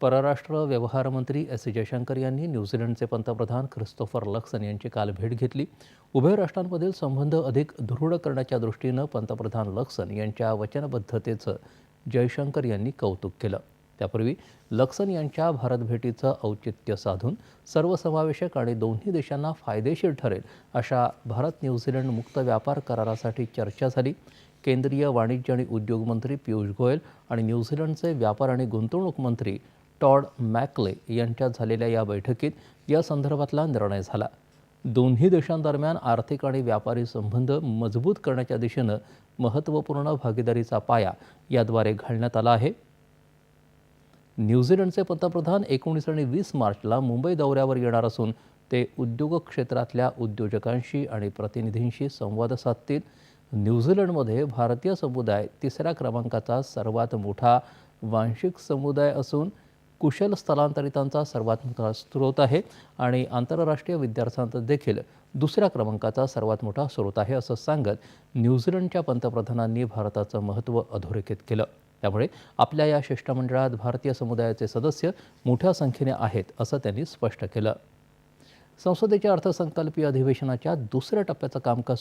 परराष्ट्र व्यवहार मंत्री एस. जयशंकर यांनी न्यूझीलंडचे पंतप्रधान ख्रिस्तोफर लक्सन यांची काल भेट घेतली. उभय राष्ट्रांमधील संबंध अधिक दृढ करण्याच्या दृष्टीनं पंतप्रधान लक्सन यांच्या वचनबद्धतेचं जयशंकर यांनी कौतुक केलं. त्यापूर्वी लक्सन यांच्या भारत भेटीचं औचित्य साधून सर्वसमावेशक आणि दोन्ही देशांना फायदेशीर ठरेल अशा भारत न्यूझीलंड मुक्त व्यापार करारासाठी चर्चा झाली. केंद्रीय वाणिज्य आणि उद्योग मंत्री पियुष गोयल आणि न्यूझीलंडचे व्यापार आणि गुंतवणूक मंत्री टॉड मॅकले यांच्यात झालेल्या या बैठकीत या संदर्भातला निर्णय झाला. दोन्ही देशांदरम्यान आर्थिक आणि व्यापारी संबंध मजबूत करण्याच्या दिशेनं महत्त्वपूर्ण भागीदारीचा पाया याद्वारे घालण्यात आला आहे. न्यूझीलंडचे पंतप्रधान एकोणीस आणि वीस मार्चला मुंबई दौऱ्यावर येणार असून ते उद्योग क्षेत्रातल्या उद्योजकांशी आणि प्रतिनिधींशी संवाद साधतील. न्यूझीलंडमध्ये भारतीय समुदाय तिसऱ्या क्रमांकाचा सर्वात मोठा वांशिक समुदाय असून कुशल स्थलांतरितांचा सर्वात मोठा स्रोत आहे आणि आंतरराष्ट्रीय विद्यार्थ्यांचा देखील दुसऱ्या क्रमांकाचा सर्वात मोठा स्रोत आहे असं सांगत न्यूझीलंडच्या पंतप्रधानांनी भारताचं महत्त्व अधोरेखित केलं. त्यामुळे आपल्या या शिष्टमंडळात भारतीय समुदायाचे सदस्य मोठ्या संख्येने आहेत असं त्यांनी स्पष्ट केलं. संसदेच्या अर्थसंकल्पीय अधिवेशनाच्या दुसऱ्या टप्प्याचं कामकाज